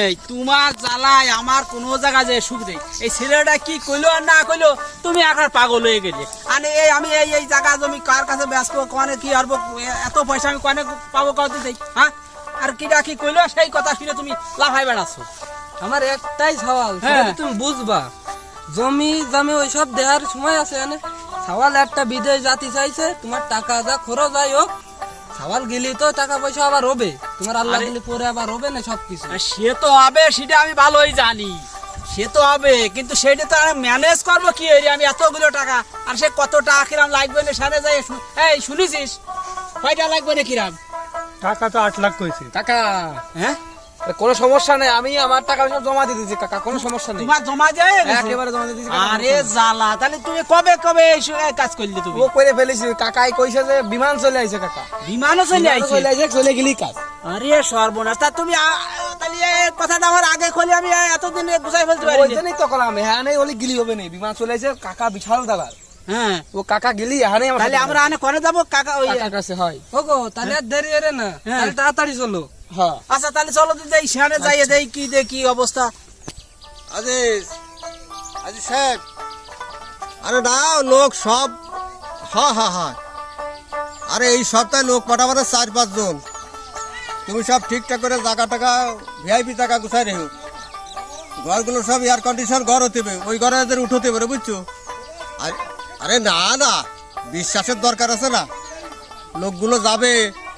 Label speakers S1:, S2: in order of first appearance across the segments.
S1: এই তোমার জ্বালায় আমার কোনো জায়গা যে সুখ নেই। এই ছেলেটা কি কইলো আর না কইলো তুমি পাগল হয়ে গেলে। আরে এই আমি এই এই জায়গা জমি কার কাছে ব্যস্ত কনে কি হারবো এত পয়সা আমি কনে পাবো কত দেই হ্যাঁ? আর কিটা কি কইলো সেই কথা শুনে তুমি লাফাই বেড়াচ্ছ।
S2: আমার একটাই সওয়াল
S1: হ্যাঁ।
S2: তুমি বুঝবা। জমি জমি ওইসব দেওয়ার সময় আছে এনে সওয়াল একটা বিদেশ জাতি চাইছে তোমার টাকা যা খরচ যাই হোক সওয়াল গেলে তো টাকা পয়সা আবার হবে। তোমার আল্লাহ
S1: গেলে
S2: দিলে পরে আবার হবে না সবকিছু।
S1: সে তো হবে সেটা আমি ভালোই জানি। সে তো হবে কিন্তু সেটা তো আমি ম্যানেজ করব কি হয়ে আমি এতগুলো টাকা আর সে কত টাকা কিরাম লাগবে না সারে যাই এই শুনেছিস? কয়টা লাগবে না কিরাম?
S3: টাকা তো আট লাখ কইছে।
S2: টাকা
S1: হ্যাঁ?
S2: কোনো সমস্যা নেই আমি আমার টাকা সব জমা দিয়ে দিচ্ছি কাকা কোনো সমস্যা নেই।
S1: তোমার জমা যায়?
S2: একেবারে জমা দিয়ে
S1: আরে জ্বালা তাহলে তুমি কবে কবে এই কাজ করলে তুমি?
S2: ও করে ফেলেছি কাকাই কইছে যে বিমান চলে আইছে কাকা।
S1: বিমানও চলে আইছে?
S2: চলে আইছে চলে গেলি কাজ।
S1: আরে সর্বনাশ তা তুমি তাহলে কথাটা আমার আগে খোলে আমি এতদিন গুছাই ফেলতে পারি
S2: ওই জন্যই তো কলাম হ্যাঁ নেই হলে গিলি হবে না। বিমান চলে আইছে কাকা বিশাল দালাল।
S1: হ্যাঁ।
S2: ও কাকা গেলি আমার
S1: তাহলে আমরা আনে করে যাব? কাকা ওই
S2: কাছে হয়। ওগো তাহলে দেরি এরে না।
S1: হ্যাঁ।
S2: তাহলে তাড়াতাড়ি চলো।
S1: আচ্ছা তাহলে চলো তো যাই সেখানে যাইয়ে দেই কি দেখি অবস্থা।
S4: আজিজ আজিজ সাহেব আরে না লোক সব। হা হা হা। আরে এই সপ্তাহে লোক পাঠাবারে চার পাঁচজন তুমি সব ঠিকঠাক করে জায়গা টাকা ভিআইপি টাকা গুছাই রেখো ঘরগুলো সব এয়ার কন্ডিশন ঘর হতে হবে ওই ঘরে এদের উঠতে পারে বুঝছ? আর আরে না না বিশ্বাসের দরকার আছে না। লোকগুলো যাবে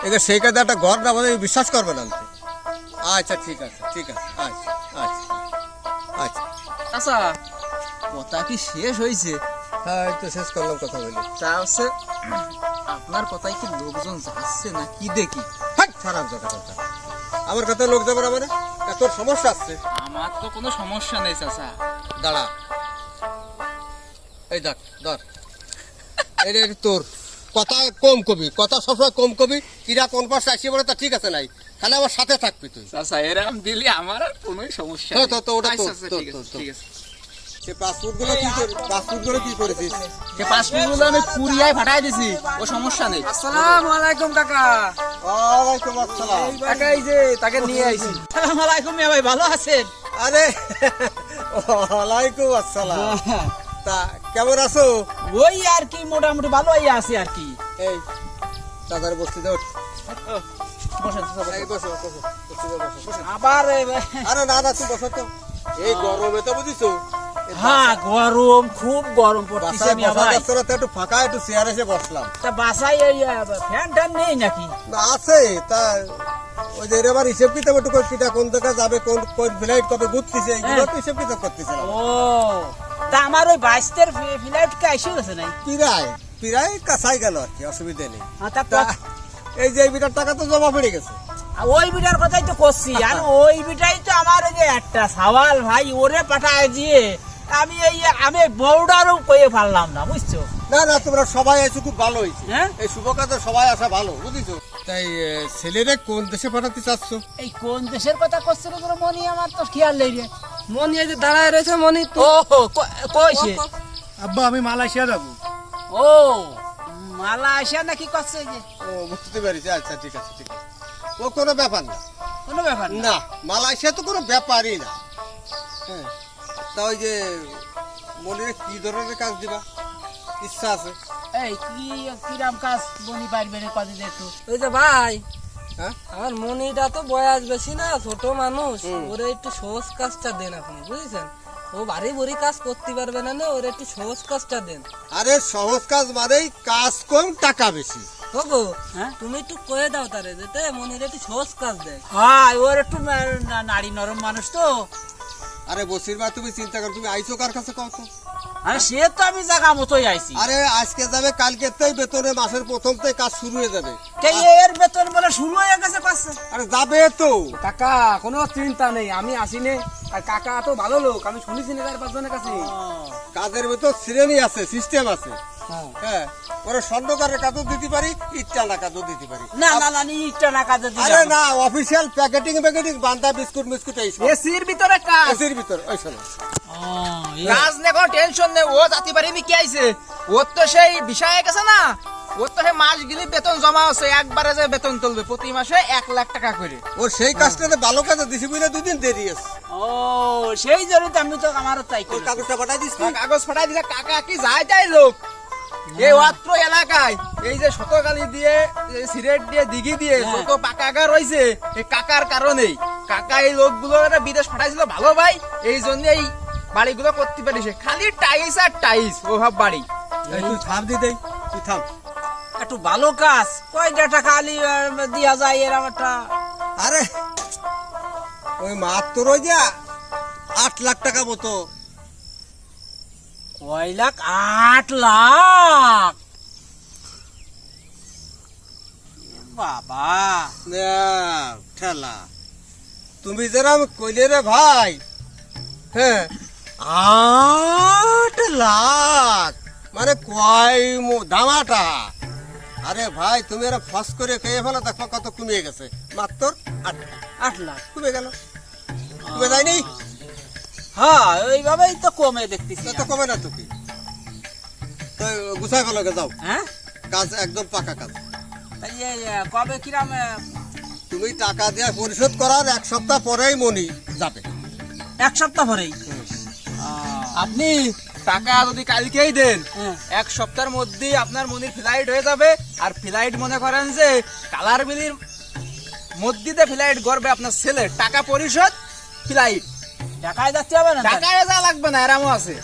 S4: একে সেই কাজে একটা ঘর না বলে বিশ্বাস করবে না আচ্ছা ঠিক আছে ঠিক আছে আচ্ছা আচ্ছা আচ্ছা।
S2: আচ্ছা কথা কি শেষ হয়েছে?
S4: হ্যাঁ তো শেষ করলাম কথা বলি।
S2: তা হচ্ছে আপনার কথাই কি লোকজন যাচ্ছে না কি দেখি?
S4: হাট, খারাপ কথা কথা আমার কথা লোক যাবে না মানে? তা তোর সমস্যা আছে?
S2: আমার তো কোনো সমস্যা নেই চাচা।
S4: দাঁড়া। এই দেখ ধর। এটা তোর। কথা কম কবি কথা সবসময় কম কবি কিরা কোন পাশে আসি বলে তা ঠিক আছে নাই। তাহলে আমার সাথে থাকবি তুই।
S2: চাচা এরকম দিলে আমার আর কোনো সমস্যা
S4: তো, তো, তো, ওটা
S2: আচ্ছা,
S4: তো,
S2: আচ্ছা,
S4: তো,
S2: ঠিক
S4: তো,
S2: আছে,
S4: তো।
S2: ঠিক আছে।
S4: সে পাসপোর্টগুলো কি করে পাসপোর্টগুলো কি করেছিস?
S2: সে পাসপোর্টগুলো আমি কুরিয়ায় পাঠাই দিছি ও সমস্যা নেই। আসসালামু আলাইকুম কাকা।
S4: ওয়ালাইকুম আসসালাম।
S2: কাকা এই যে তাকে নিয়ে আইছি।
S1: আলাইকুম মিয়া ভাই ভালো আছেন?
S4: আরে ওয়ালাইকুম আসসালাম। তা কেমন আছো?
S1: ওই আর কি মোটামুটি ভালোই আছে আর কি।
S4: এই দাদার বস্তিতে ওঠ।
S1: আবার
S4: আরে না না তুমি বসো তো। এই গরমে তো বুঝিছো।
S1: হ্যাঁ গরম খুব গরম
S4: যাচ্ছে না তো একটু ফাঁকা একটু চেয়ার এসে বসলাম।
S1: তা বাসায় এই ফ্যান ট্যান নেই নাকি?
S4: না আছে তা ওই যে এবার হিসেব কিতাব একটু কোন জায়গায় যাবে কোন কোন ফ্লাইট কবে ঘুরতেছে এইগুলো একটু হিসেব কিতাব করতেছিলাম।
S1: ও তা আমার ওই বাইশের ফ্লাইট কে এসে গেছে নাই
S4: পিরাই পিরাই কাছাই গেল আর কি অসুবিধা নেই।
S1: হ্যাঁ,
S4: এই যে বিটার টাকা তো জমা পড়ে গেছে।
S1: ওই বিটার কথাই তো করছি। আর ওই বিটাই তো আমার ওই যে একটা সওয়াল ভাই ওরে পাঠায় দিয়ে আমি এই আমি বউডারও কয়ে পারলাম না বুঝছ?
S4: না না তোমরা সবাই এসে খুব ভালো হয়েছে।
S1: হ্যাঁ?
S4: এই শুভ কাজে সবাই আসা ভালো বুঝেছ? তাই ছেলেরে কোন দেশে পাঠাতে চাচ্ছ?
S1: এই কোন দেশের কথা করছিল তোর মনি? আমার তো খেয়াল নেই রে।
S2: মনি এই যে দাঁড়ায় রয়েছে মনি
S1: ও কইছে
S3: আব্বা আমি মালয়েশিয়া যাব।
S1: ও মালয়েশিয়া নাকি করছে যে?
S4: ও বুঝতে পেরেছি। আচ্ছা ঠিক আছে ঠিক আছে। ও কোনো ব্যাপার না।
S1: কোনো ব্যাপার না?
S4: না মালয়েশিয়া তো কোনো ব্যাপারই না। হ্যাঁ তা ওই যে মনিরে কি ধরনের কাজ দিবা? ইচ্ছা আছে?
S1: এই কি কিরাম কাজ বনি পারবে রে কদিন একটু?
S2: ওই যে ভাই আমার মনিটা তো বয়স বেশি না ছোট মানুষ। ওরে একটু সহজ কাজটা দেন আপনি বুঝেছেন? ও ভারী ভরি কাজ করতে পারবে না না ওরে একটু সহজ কাজটা দেন।
S4: আরে সহজ কাজ মানেই কাজ কম টাকা বেশি।
S2: ওগো
S1: হ্যাঁ?
S2: তুমি একটু কয়ে দাও তারে যেতে মনির একটু সহজ কাজ দেয়।
S1: হ্যাঁ ওর একটু নারী নরম মানুষ তো।
S4: আরে বসির বা তুমি চিন্তা করো তুমি আইছো কার কাছে কত
S1: আরে সে তো আমি জায়গা মতোই আইছি।
S4: আরে আজকে যাবে কালকে তেই বেতনে মাসের প্রথমতে কাজ শুরু হয়ে যাবে।
S1: কে এর বেতন বলে শুরু হয়ে গেছে পাচ্ছে
S4: আরে যাবে তো।
S2: কাকা কোনো চিন্তা নেই আমি আসিনে। আর কাকা তো ভালো লোক আমি শুনেছি না চার পাঁচজনের কাছে।
S4: কাজের ভেতর সিরেনি আছে সিস্টেম আছে।
S2: হ্যাঁ।
S4: হ্যাঁ ওরা স্বর্ণকারের কাজও দিতে পারি ইচ্ছা কাজও দিতে পারি।
S1: না না না নি ইটটা না
S4: আরে না অফিসিয়াল প্যাকেটিং প্যাকেটিং বান্দা বিস্কুট মিস্কুট এই
S1: এসির ভিতরে কাজ।
S4: এসির ভিতর ওই শোনো
S5: কাজ নিয়ে কোনো টেনশন নেই ও জাতি পারি কি আইছে? ওর তো সেই বিষয় গেছে না। ওর তো মাস গেলে বেতন জমা আছে একবারে যে বেতন তুলবে প্রতি মাসে এক লাখ টাকা করে।
S4: ওর সেই কাজটাতে ভালো কাজে দিছি বুঝলে দুদিন দেরি আছে।
S1: ও সেই জন্য আমি তো আমারও তাই
S4: কাগজটা পাঠাই দিস
S5: কাগজ ফাটাই দিছে কাকা কি যায় তাই লোক? এই এলাকায় এই যে শতকালি দিয়ে দিয়ে দিঘি দিয়ে
S1: হ্যাঁ।
S5: যত পাকাকা রয়েছে এই কাকার কারণেই। কাকা এই লোকগুলো বিদেশ পাঠাইছিল ভালো ভাই এই জন্য এই বাড়িগুলো করতে পারিস খালি টাইস আর টাইস ওভাব বাড়ি।
S4: তুই থাম দি তুই থাম
S1: একটু ভালো কাজ কয়টা টাকা আলি দিয়া যায় এরকম একটা
S4: আরে ওই মাত্র ওই যে আট লাখ টাকা মতো।
S1: কয় লাখ? আট লাখ। বাবা।
S4: ঠেলা। তুমি যেরম কইলে রে ভাই হ্যাঁ আট লাখ। মানে কয় দামাটা? আরে ভাই, তুমি এরা ফস করে খেয়ে ফেলো, দেখো কত কমিয়ে গেছে। মাত্র আট।
S1: আট লাখ।
S4: কমে গেল। কমে যায়নি?
S1: হ্যাঁ ওইভাবেই তো কমে দেখতেছি
S4: তো কমে না তো কি তো গুছাই ফেলো যাও।
S1: হ্যাঁ?
S4: কাজ একদম পাকা কাজ।
S1: তাই এ, এ, কবে কিরাম
S4: তুমি টাকা দিয়ে পরিশোধ করার এক সপ্তাহ পরেই মনি যাবে।
S1: এক সপ্তাহ ভরেই
S5: আপনি টাকা যদি কালকেই দেন
S1: হ্যাঁ।
S5: এক সপ্তাহের মধ্যেই আপনার মনির ফ্লাইট হয়ে যাবে। আর ফ্লাইট মনে করেন যে কালার বিলির মধ্যে ফ্লাইট গড়বে আপনার ছেলে টাকা পরিশোধ ফ্লাইট।
S1: দেখাই যাচ্ছে হবে না
S5: যা লাগবে না এরামও আছে।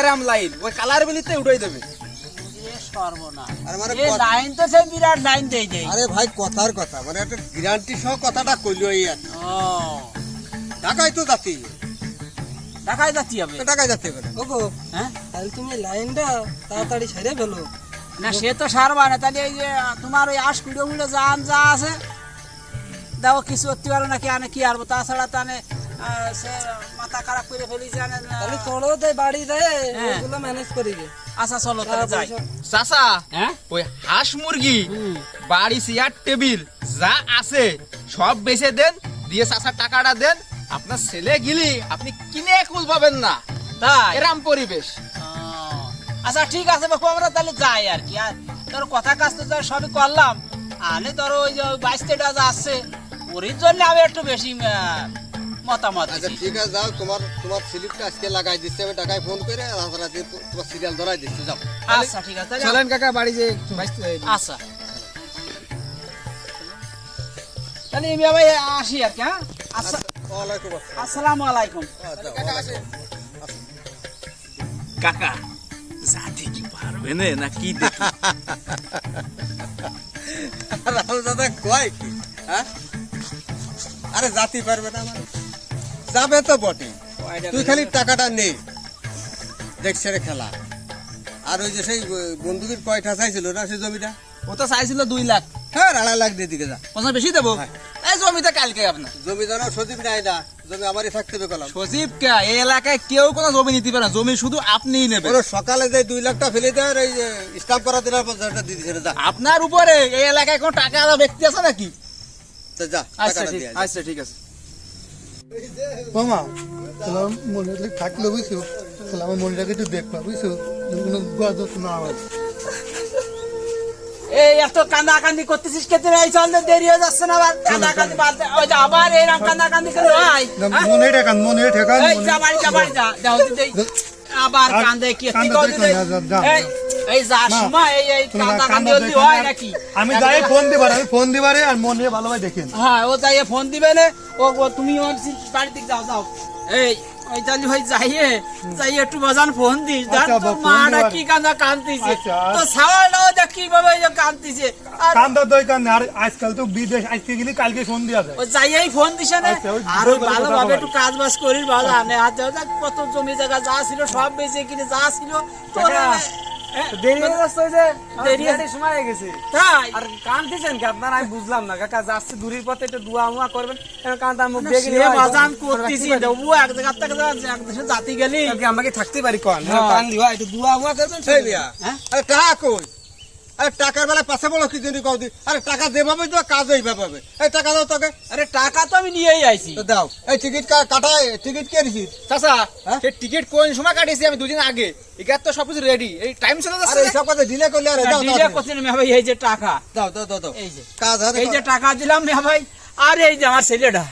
S5: এরাম লাইন ওই কালার বিলিতে উঠাই দেবে।
S4: আরে মানে
S1: এই
S4: কত-
S1: লাইন সে বিরাট লাইন দেই দেই।
S4: আরে ভাই কথার কথা মানে একটা গ্যারান্টি সহ কথাটা কইলো এই আর কি।
S1: ও।
S4: ঢাকায় তো যাচ্ছি
S1: যাচ্ছি হবে?
S4: ঢাকায় যাচ্ছে এবারে
S2: ওগো।
S1: হ্যাঁ?
S2: তাহলে তুমি লাইনটা তাড়াতাড়ি ফেলো।
S1: না সে তো সারবা না। তাহলে এই যে তোমার ওই আশ কুড়ো মুড়ো যা আছে দেখো কিছু করতে পারো নাকি আনে কি আরবো তাছাড়া তো মাথা খারাপ করে ফেলিছে আনে
S2: তাহলে চলো তাই বাড়ি যায়
S1: হ্যাঁ।
S2: ওগুলো ম্যানেজ করি
S1: আচ্ছা চলো তাহলে যাই।
S5: চাচা
S1: হ্যাঁ?
S5: ওই হাঁস মুরগি বাড়ি চেয়ার টেবিল যা আছে সব বেচে দেন দিয়ে চাচার টাকাটা দেন। আপনার ছেলে গিলি আপনি কিনে কুল পাবেন না।
S1: তাই?
S5: এরাম পরিবেশ।
S1: আচ্ছা ঠিক আছে বাপু আমরা তাহলে যাই আর কি। আর তোর কথা কাজ তো যা সবই করলাম। আনে ধরো ওই যে বাইশ তেটা আসছে ওরির জন্য আমি একটু বেশি মতামত।
S4: আচ্ছা ঠিক আছে যাও তোমার তোমার স্লিপটা আজকে লাগাই দিচ্ছে আমি ঢাকায় ফোন করে রাতারাতি তোমার সিরিয়াল ধরাই দিচ্ছি যাও।
S1: আচ্ছা ঠিক আছে
S5: চলেন কাকা বাড়ি যে
S1: আচ্ছা। তাহলে আমি আবার আসি আর কি হ্যাঁ? আচ্ছা
S4: আসসালাম।
S1: আলাইকুম।
S4: আচ্ছা,
S6: কাকা জাতি কি পারবে না না কি দেখি?
S4: রাহুল দাদা কয় কি হ্যাঁ? আরে জাতি পারবে না মানে। যাবে তো বটে। তুই খালি টাকাটা নে। দেখছে রে খেলা। আর ওই যে সেই বন্দুকের কয়টা চাইছিল না সেই জমিটা?
S5: ও তো চাইছিল দুই লাখ।
S4: হ্যাঁ আড়াই লাখ দিয়ে দিকে যা।
S5: পয়সা বেশি দেবো?
S4: হ্যাঁ।
S5: এই জমিটা কালকে আপনার।
S4: জমি জানো সজীব নাই না জমি আমারই থাকতে হবে কলাম।
S5: সজীব কে? এই এলাকায় কেউ কোনো জমি নিতে পারে না। জমি শুধু আপনিই নেবেন।
S4: ওরা সকালে যে দুই লাখটা ফেলে দেয় আর এই স্টাম্প করা দিলার পর দিয়ে যা।
S5: আপনার উপরে এই এলাকায় কোনো টাকা ব্যক্তি আছে নাকি?
S4: তো যা
S5: আচ্ছা
S4: যা।
S5: আচ্ছা ঠিক আছে।
S3: মামা তাহলে আমার মনে হলে থাকলে বুঝছ? তাহলে আমার মনটাকে একটু দেখবা বুঝছ? কোনো গজব না হয়।
S1: এই এত কান্দা কান্দি করতেছিস কেতে এই চল দেরি হয়ে যাচ্ছে না আবার। কান্দা কান্দি বাদ ওই যে আবার এই রকম কান্দা কান্দি করে ভাই
S3: মনে ঠেকান মনে ঠেকান
S1: এই যা বাড়ি যা বাড়ি যা। যাও আবার কান্দে কি
S3: যা।
S1: এই এই এই এই
S3: না,
S1: কান্দা হয় নাকি?
S3: আমি যাই ফোন দিবার আমি ফোন দিবারে আর মনে ভালোভাবে দেখেন।
S1: হ্যাঁ ও যাইয়ে ফোন দিবে না। ও তুমি ওর বাড়ি দিক যাও যাও। এই ওই তাহলে ভাই যাইয়ে যাইয়ে একটু বাজান ফোন দিস। জান
S3: আচ্ছা,
S1: মাটা কি কান্দা কান্দিছে
S3: আচ্ছা।
S1: তো সাওয়ালটাও দেখ কীভাবে এই কান্দিছে
S3: কান্দা নেই আর আজকাল তো বিদেশ আজকে গেলে কালকে ফোন দেওয়া যায়।
S1: ও যাইয়েই ফোন দিছে না।
S3: আচ্ছা,
S1: আর ওই ভালোভাবে একটু কাজ বাজ করিস ভালো আনে দেখ কত জমি জায়গা যা ছিল সব বেঁচে কিনে যা ছিল তোর
S2: দেরি হয়ে যাচ্ছে যে
S1: দেরি
S2: দেরি সময় হয়ে গেছে।
S1: তাই?
S2: আর কাঁদতেছেন কি? আপনার আমি বুঝলাম না। কাকা যাচ্ছে দূরের পথে একটু দুয়া মুয়া করবেন। কাঁদা মুখ দিয়ে
S1: সে বাজান করতেছি ও এক জায়গা থেকে এক দেশে জাতি গেলি।
S2: আমাকে থাকতে পারি কন।
S1: হ্যাঁ।
S2: কান একটু দুয়া মুয়া করবেন
S4: সেই মিয়া
S1: হ্যাঁ?
S4: আরে টাকা কই? আরে টাকার বেলা পাশে বলো কি জন্য কও দি? আরে টাকা যেভাবে তো কাজ এইভাবে হবে। এই টাকা দাও তোকে।
S1: আরে টাকা তো আমি নিয়েই আইছি।
S4: তো দাও। এই টিকিট কাটায় টিকিট কে দিছিস
S5: চাচা
S4: হ্যাঁ?
S5: সে টিকিট কোন সময় কাটিয়েছি আমি দুদিন আগে? এগার তো সবকিছু রেডি এই টাইম চলে
S4: আরে
S5: যাচ্ছে
S4: এইসব কথা ডিলে করলে আরে দাও
S1: ডিলে করছেন মিয়া ভাই এই যে টাকা।
S4: দাও দাও দাও
S1: এই যে।
S4: কাজ হাতে
S1: এই যে টাকা দিলাম মিয়া ভাই। আর এই যে আমার ছেলেটা।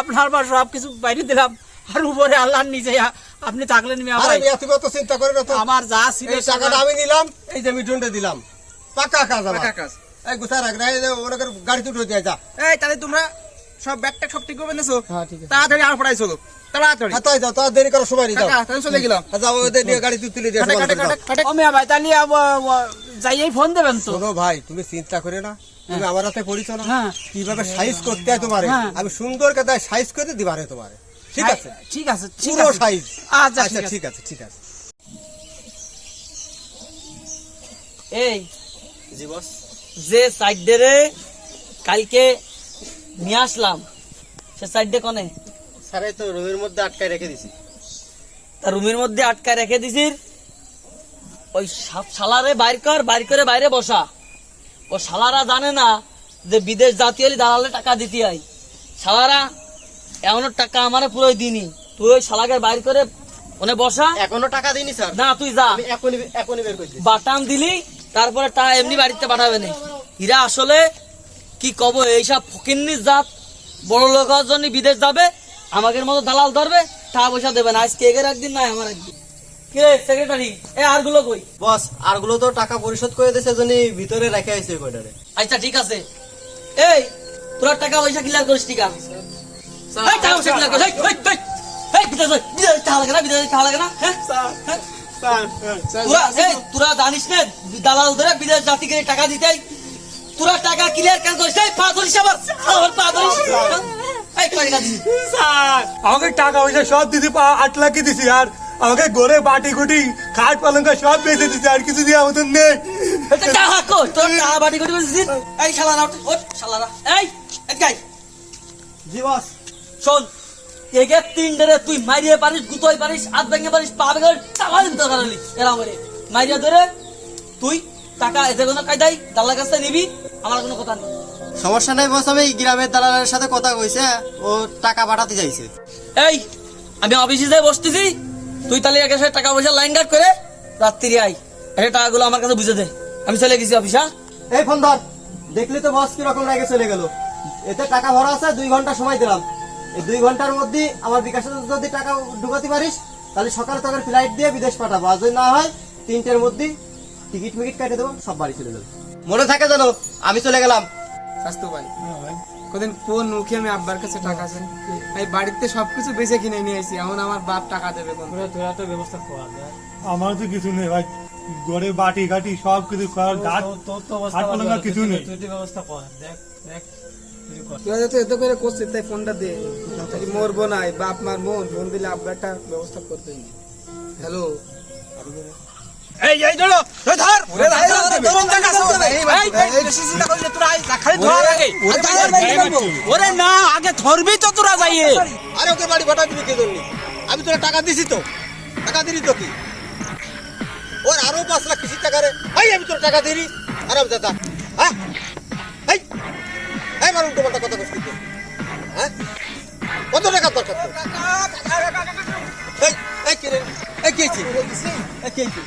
S1: আপনার বা সব কিছু বাইরে দিলাম। আর উপরে আল্লাহর নিচে আ- আপনি থাকলেন মিয়া ভাই।
S4: মিয়া তুমি অত চিন্তা করে না তো
S1: আমার যা ছিল
S4: টাকাটা আমি নিলাম এই যে মিঠুনটা দিলাম। পাকা কাজ
S5: পাকা কাজ।
S4: এই গুছা রাখ না এই যে দিয়ে
S5: এই তাহলে তোমরা সব ব্যাগটা সব ঠিক করে নেছো?
S2: হ্যাঁ ঠিক আছে।
S5: তাড়াতাড়ি আর পড়াই চলো। তাড়াতাড়ি।
S4: হাতাই যাও দেরি করার সময় নেই যাও।
S5: কাকা তাহলে চলে গেলাম।
S4: যাও ওদের নিয়ে গাড়ি তুলে দিয়ে।
S1: ও ভাই তাহলে যাইয়েই ফোন দেবেন তো।
S4: শোনো ভাই তুমি চিন্তা করে না। তুমি আমার হাতে পড়িছো না।
S1: হ্যাঁ।
S4: কীভাবে সাইজ করতে হয় তোমারে?
S1: হ্যাঁ।
S4: আমি সুন্দর কাদায় সাইজ করে দিবারে তোমারে। ঠিক আছে?
S1: ঠিক আছে
S4: পুরো সাইজ।
S1: আচ্ছা
S4: আচ্ছা
S1: ঠিক আছে।
S4: ঠিক আছে ঠিক
S7: যে সাইডে কালকে নিয়ে আসলাম সে সাইডে কনে?
S4: স্যার তো রুমের মধ্যে আটকায় রেখে দিছি।
S7: তা রুমের মধ্যে আটকায় রেখে দিছিস? ওই শালারে বাইর কর বাইর করে বাইরে বসা। ও শালারা জানে না যে বিদেশ জাতীয় দালালে টাকা দিতে হয়। শালারা এমন টাকা আমার পুরো দিনই তুই ওই শালাকে বাইর করে ওনে বসা।
S4: এখনও টাকা দিনি স্যার।
S7: না তুই যা।
S4: এখনই এখনই বের করছি
S7: বাটাম দিলি তারপরে তা এমনি বাড়িতে পাঠাবে না। হীরা আসলে কি কব এইসব ফকিন্নির জাত। বড় লোক জন্য বিদেশ যাবে আমাদের মতো দালাল ধরবে টাকা পয়সা দেবে না। আজকে এগের একদিন নাই আমার একদিন। কে সেক্রেটারি এ আরগুলো কই?
S8: বস আরগুলো তো টাকা পরিশোধ করে দিয়েছে জন্য ভিতরে রেখে আইছে কয়টারে।
S7: আচ্ছা ঠিক আছে। এই তোরা টাকা পয়সা ক্লিয়ার করিস ঠিক আছে টাকা পয়সা ক্লিয়ার করিস। এই, এই, এই, এই, বিদেশ বিদেশ টাকা লাগে না বিদেশ টাকা লাগে না হ্যাঁ? তোরা এই, তোরা জানিস না দালাল ধরে বিদেশ জাতিকে টাকা দিতে তোরা টাকা ক্লিয়ার কেন করিস? এই, পা ধরিস আবার। পা ধরিস। হ্যাঁ?
S3: আমাকে টাকা পয়সা সব দিদি আট লাখ দিছি আর আমাকে ঘরে বাটি গুটি খাট পালঙ্ক সব বেঁচে দিছি আর কিছু দিয়ে আমাদের নেই।
S7: টাকা কই? তোর টাকা বাটি করে বলছিস? এই শালারা ওঠ, শালারা। এই, এদিকে
S8: জি বস।
S7: শোন এগে তিন ডেরে তুই মারিয়ে পারিস গুতোই পারিস হাত ভেঙে পারিস পা ভেঙে চালাই দিতে পারলি এরা করে মারিয়া ধরে তুই টাকা এতে কোনো কায়দাই দালার কাছে নিবি আমার কোনো কথা নেই।
S8: সমস্যা নাই বস আমি গ্রামের দালালের সাথে কথা কইছে ও টাকা পাঠাতে চাইছে।
S7: এই আমি অফিসে যাই বসতেছি তুই তাহলে একে সাথে টাকা পয়সা লাইন গার্ড করে রাত্রি আই এই টাকাগুলো আমার কাছে বুঝে দে। আমি চলে গেছি অফিস হ্যাঁ
S8: এই ফোন ধর দেখলি তো বস কীরকম রেগে চলে গেল। এতে টাকা ভরা আছে দুই ঘণ্টা সময় দিলাম। এই দুই ঘণ্টার মধ্যে আমার বিকাশে যদি টাকা ঢুকাতে পারিস তাহলে সকালে তোকে ফ্লাইট দিয়ে বিদেশ পাঠাবো। আর যদি না হয় তিনটের মধ্যে টিকিট মিকিট কেটে দেবো সব বাড়ি চলে যাবে। মনে থাকে জানো আমি চলে গেলাম।
S2: স্বাস্থ্য ভাই। কদিন কোন মুখে আমি আব্বার কাছে টাকা চাই আমি বাড়িতে সবকিছু বেঁচে কিনে নিয়ে এসেছি এখন আমার বাপ টাকা দেবে কোন?
S3: আমার তো কিছু নেই ভাই। ঘরে বাটি গাটি সব কিছু করার গাছ খাট পালঙ্ক কিছু নেই।
S2: তুই হয়তো এত করে করছিস তাই ফোনটা দে। মরবো নাই বাপ মার মন ফোন দিলে আব্বা একটা ব্যবস্থা করতে হ্যালো
S1: এই এই ধরো ধর ওরে না, ধর আগে। ওরে না আগে ধরবি তো তোরা যাইয়ে।
S4: আরে ওকে বাড়ি পাঠা দিবি কে জন্য? আমি তোরা টাকা দিছি তো। টাকা দিলি তো কি? ওর আরও পাঁচ লাখ কিসির টাকা রে। আমি তোর টাকা দিলি আরাম দাদা হ্যাঁ এই মারুন তোমার কথা কষ্ট হ্যাঁ? কত টাকা দরকার তোর? এই এই রে? এই কি হয়েছে? এই কি হয়েছে?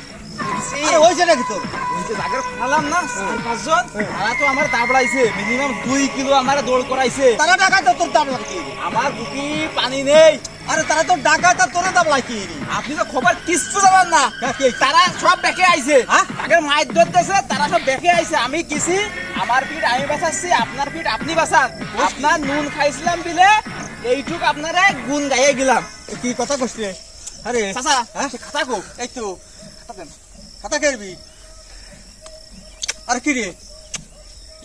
S4: আরে হয়েছে নাকি তোর?
S5: ওই যে ফালাম না চার পাঁচজন তারা তো আমার দাবড়াইছে মিনিমাম দুই কিলো আমার দৌড় করাইছে।
S4: তারা টাকা তো তোর দাম লাগছে
S5: আমার বুকি পানি নেই।
S4: আরে তারা তো টাকা তা তোর দাম লাগছে
S5: আপনি তো খবর কিচ্ছু জানেন না। তারা সব বেঁকে আইছে। তাকে মায়ের ধরতেছে তারা সব বেঁকে আইছে। আমি কিছি আমার পিঠ আমি বাঁচাচ্ছি আপনার পিঠ আপনি বাঁচান। আপনার নুন খাইছিলাম বিলে এইটুক আপনারা গুণ গাইয়ে গেলাম
S4: কি কথা কষ্ট আরে
S5: চাচা
S4: হ্যাঁ?
S5: খাতা কো
S4: এই তো খাতা করবি আর কি রে?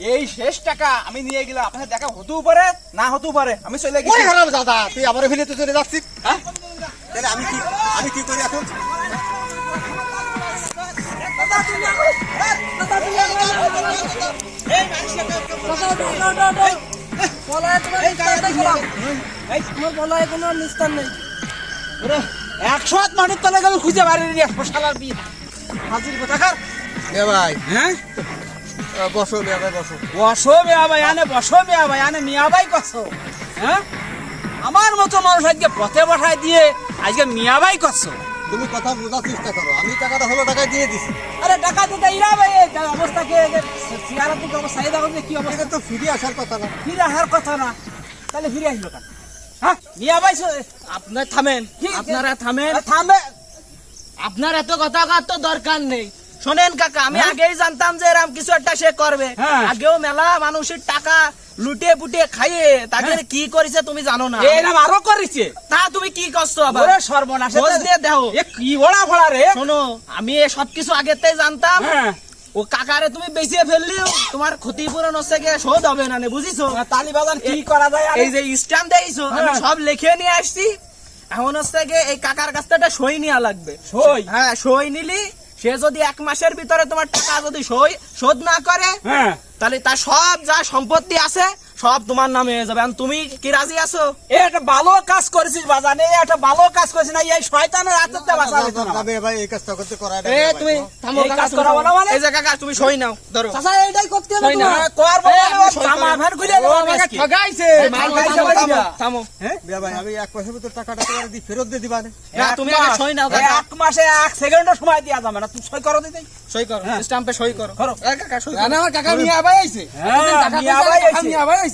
S5: এই শেষ টাকা আমি নিয়ে গেলাম। আপনার দেখা হতেও পারে না হতেও পারে। আমি চলে গেছি।
S4: দাদা তুই আমার ফেলে তো চলে যাচ্ছিস? হ্যাঁ? তাহলে আমি কি আমি কি করি এখন?
S1: একশো হাত মাটির তলে গেল খুঁজে বাড়ি নিয়ে শালার বিয়ে। হাজির কোথাকার?
S4: এ ভাই।
S1: হ্যাঁ?
S4: বসো মিয়া ভাই বসো।
S1: বসো মিয়া ভাই আনে বসো মিয়া ভাই আনে মিয়া ভাই কছো হ্যাঁ? আমার মতো মানুষ আজকে পথে বসায় দিয়ে আজকে মিয়া ভাই করছ
S4: তুমি কথা বোঝার চেষ্টা করো। আমি টাকাটা হলো টাকা দিয়ে দিছি।
S1: আরে টাকা দিতে ইরা ভাই অবস্থা কে চেয়ারের দিকে অবস্থা এই দেখো যে কি অবস্থা।
S4: তো ফিরে আসার কথা না।
S1: ফিরে আসার কথা না। তাহলে ফিরে আসলো কেন? হ্যাঁ? মিয়া ভাই
S9: আপনার থামেন। আপনারা থামেন।
S1: থামবে
S9: আপনার এত কথা কার তো দরকার নেই। শোনেন কাকা আমি আগেই জানতাম যে এরকম কিছু একটা সে করবে।
S1: হ্যাঁ।
S9: আগেও মেলা মানুষের টাকা লুটে পুটে খাইয়ে তাদের কি করেছে তুমি জানো না?
S1: এরম আরও করেছে।
S9: তা তুমি কি করছ আবার?
S1: ওরে সর্বনাশ
S9: দিয়ে দেখো
S1: এ কি বড়া ফড়া রে?
S9: শোনো আমি এ সব কিছু আগের থেকে জানতাম।
S1: হ্যাঁ।
S9: ও কাকারে তুমি বেঁচে ফেললেও তোমার ক্ষতিপূরণ হচ্ছে গিয়ে শোধ হবে না বুঝিছো?
S1: তালি বাজার কি করা যায়
S9: এই যে স্ট্যাম্প দেইছো আমি
S1: হ্যাঁ।
S9: সব লিখে নিয়ে আসছি। এখন হচ্ছে গিয়ে এই কাকার কাছ থেকে একটা সই নেওয়া লাগবে।
S1: সই?
S9: হ্যাঁ সই নিলি সে যদি এক মাসের ভিতরে তোমার টাকা যদি সই শোধ না করে
S1: হ্যাঁ।
S9: তাহলে তার সব যা সম্পত্তি আছে সব তোমার নামে হয়ে যাবে। তুমি কি রাজি আছো?
S1: এ একটা ভালো কাজ করেছিস বাজানে এ একটা ভালো কাজ করেছিস না এই শয়তানের হাতে বাঁচা যেত
S4: ভাই এই কাজটা করতে করা
S9: এ তুমি থামো
S1: কাজ করা। বলো মানে?
S9: এই যে কাকা তুমি সই নাও ধরো।
S2: চাচা এইটাই করতে হবে
S1: মানে
S9: আপনি
S1: ওর
S9: সই
S1: জামা। ফ্যান খুলে
S9: আমাকে। ঠগাইছে।
S1: মাল
S9: থামো,
S1: খাইছে
S9: থামো,
S4: বিয়া ভাই আমি এক মাসের ভিতরে টাকাটা তোমার দিয়ে ফেরত দিয়ে দিবা না।
S9: না, তুমি আগে সই নাও,
S1: এক মাসে এক সেকেন্ডও সময় দেওয়া যাবে না। তুই সই করো দিতে
S9: সই করো স্ট্যাম্পে সই করো।
S1: করো।
S9: কাকা সই
S2: না,
S9: করো।
S2: আমার কাকা মিয়া ভাই আইছে।
S1: হ্যাঁ,
S2: টাকা
S1: মিয়া
S2: পয়সা
S1: ভাই আইছে।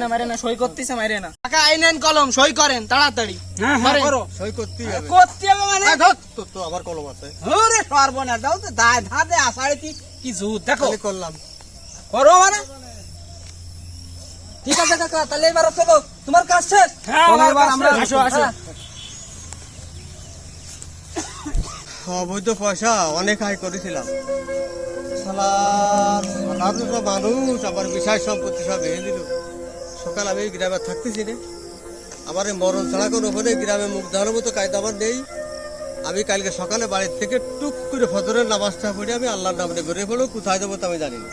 S9: না মাইরে না সই করতেছে মাইরে না। আইনেন কলম সই করেন তাড়াতাড়ি।
S1: হ্যাঁ হ্যাঁ করো।
S4: সই করতেই হবে।
S1: করতে হবে মানে?
S4: তোর তো আবার কলম আছে।
S1: ওরে সর্বনাশ দাও তো ধাতে আষাঢ়ে কি জুত দেখো।
S4: করলাম।
S1: করো মানে?
S2: ঠিক আছে কাকা তাহলে এবার চলো তোমার কাজ শেষ?
S1: হ্যাঁ আমার
S2: এবার আমরা আসো আসো
S4: অবৈধ পয়সা অনেক আয় করেছিলাম। মানুষ, আমার বিশাল সম্পত্তি সব ভেঙে দিল। সকাল আমি গ্রামে থাকতেছি না আমার মরণ ছাড়া কোনো ওখানে গ্রামে মুখ দেওয়ার মতো কায়দা আমার নেই। আমি কালকে সকালে বাড়ির থেকে টুক করে ফজরের নামাজটা পড়ে আমি আল্লাহর নামে ঘুরে পড়ো কোথায় দেবো তো আমি জানি না।